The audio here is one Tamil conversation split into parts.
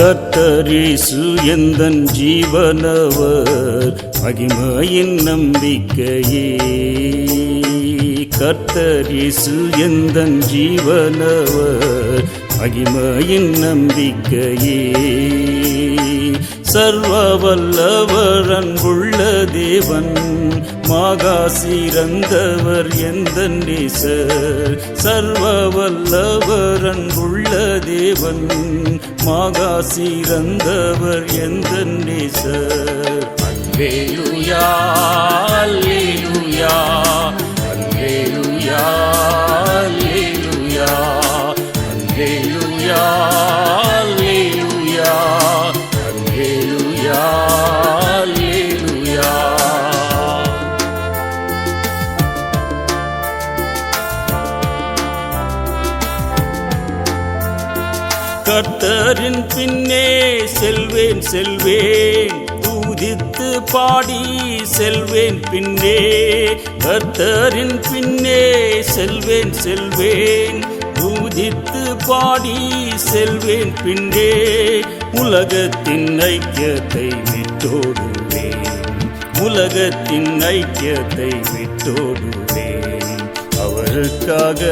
கத்தரிசு எந்தன் ஜீவனவர்? மகிமையின் நம்பிக்கையே. கர்த்தரிசு எந்தன் ஜீவனவர்? மகிமையின் நம்பிக்கையே. சர்வ வல்லவர் அன்புள்ள தேவன் மாகா சிறந்தவர் எந்த நேசர் சர்வ வல்லவர் அன்புள்ள தேவன் மாகா சிறந்தவர் எந்த நேசர் அல்லேலுயா அல்லேலுயா அல்லேலுயா அல்லேலுயா அல்லேலுயா. கர்த்தரின் பின்னே செல்வேன் செல்வேன். தூதித்து பாடி செல்வேன் பின்னே. கர்த்தரின் பின்னே செல்வேன் செல்வேன். தூதித்து பாடி செல்வேன் பின்னே. உலகத்தின் ஐக்கியத்தை விட்டோடுவேன். உலகத்தின் ஐக்கியத்தை விட்டோடுவேன். அவருக்காக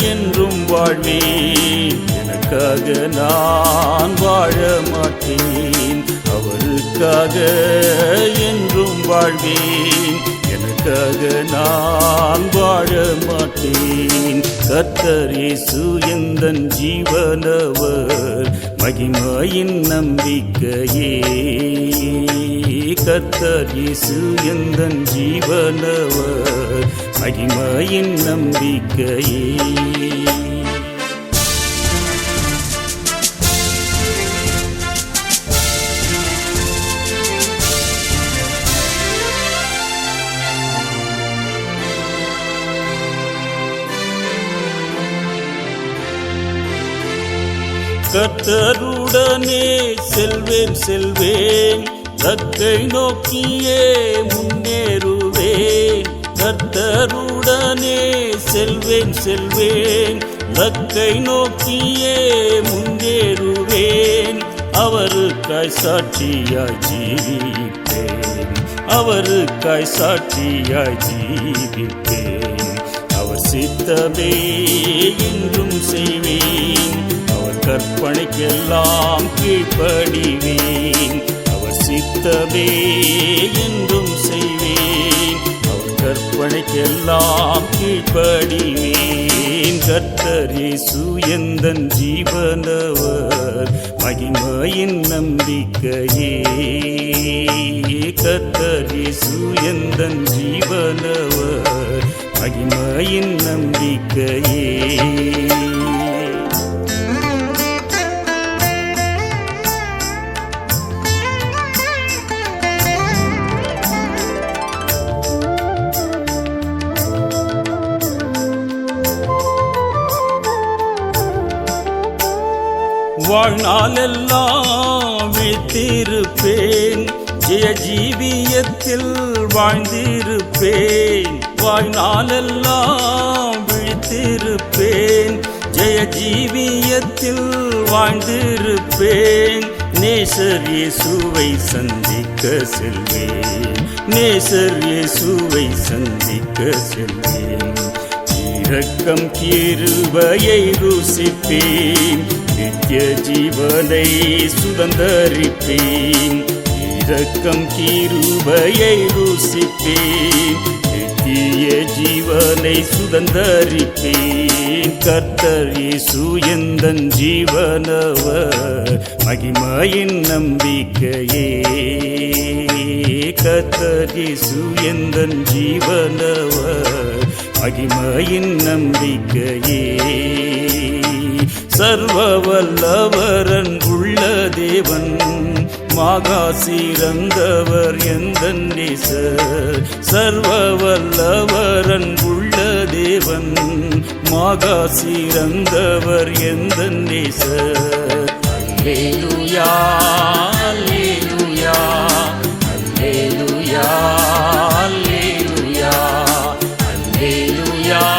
என்றும் வாழ்வேன். அவளுக்காக நான் வாழ மாட்டேன் அவளுக்காக என்றும் வாழ்வேன். எனக்காக நான் வாழ மாட்டேன் கர்த்தர் இயேசு ஜீவனவர்? மகிமையின் நம்பிக்கையே. கர்த்தர் இயேசு ஜீவனவர்? மகிமையின் நம்பிக்கையே. கத்தருடனே செல்வேன் செல்வேன். தக்கை நோக்கியே முன்னேறுவேன். கத்தருடனே செல்வேன் செல்வேன். லக்கை நோக்கியே முன்னேறுவேன். அவருக்காய் சாட்சியாய் ஜீவிப்பேன். அவருக்காய் சாட்சியாய் ஜீவிப்பேன். அவர் சித்தமே இன்றும் செய்வேன். கற்பனைக்கெல்லாம் கீழ்ப்படிவேன். அவர் சித்தமே என்றும் செய்வேன். அவர் கற்பனைக்கெல்லாம் கீழ்ப்படிவேன். கர்த்தர் இயேசு ஜீவனவர்? மகிமையின் நம்பிக்கையே. கர்த்தர் இயேசு ஜீவனவர்? மகிமையின் நம்பிக்கையே. வாழ்நாளெல்லாம் விழித்திருப்பேன் ஜெய ஜீவியத்தில் வாழ்ந்திருப்பேன். வாழ்நாளெல்லாம் விழித்திருப்பேன் ஜெய ஜீவியத்தில் வாழ்ந்திருப்பேன். நேசர் இயேசுவை சந்திக்க செல்வேன். நேசர் இயேசுவை சந்திக்க செல்வேன். இரக்கம் கிருபையை ருசிப்பேன். நித்திய ஜீவனை சுதந்தரிப்பேன். இரக்கம் கிருபையை ருசிப்பேன். நித்திய ஜீவனை சுதந்தரிப்பேன். கர்த்தர் இயேசு எந்தன் ஜீவனவர்? மகிமையின் நம்பிக்கையே. கர்த்தர் இயேசு எந்தன் ஜீவனவர்? மகிமையின் நம்பிக்கையே. சர்வ வல்லவரன் உள்ள தேவன் மாகா சிறந்தவர் எந்த சர்வ வல்லவரன் உள்ள தேவன் மாகா சிறந்தவர் எந்த நேசர் Yeah.